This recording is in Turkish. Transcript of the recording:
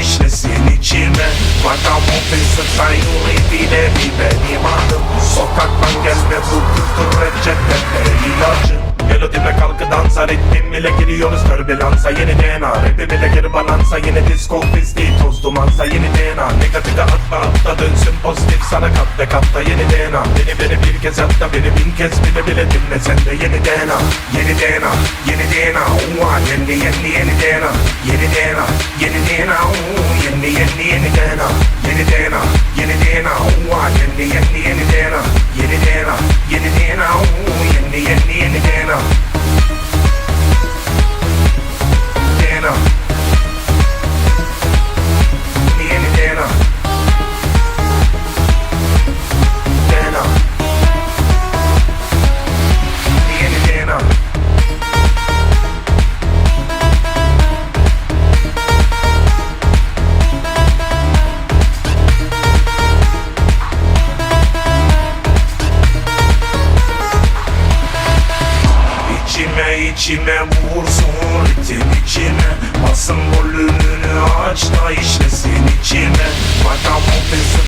işlesin içime. Fıstıktan yuri bile bir benim adım Sokaktan gelme bu kültür reçete ilacı. Melodime kalkı dansa ritmim ile giriyoruz. Türbülansa Yeni DNA rapi bile geri balansa Yeni disco pisliği toz dumansa Yeni DNA negatife atma atla dönsün pozitif. Sana kat ve katta Yeni DNA beni beni bir kez hatta beni bin kez bile bile dinle. Sen de Yeni DNA Yeni DNA Yeni DNA Uva yeni yeni Yeni DNA Yeni DNA İçime vursun ritim içime. Basın volümünü aç da işlesin içime. Fesi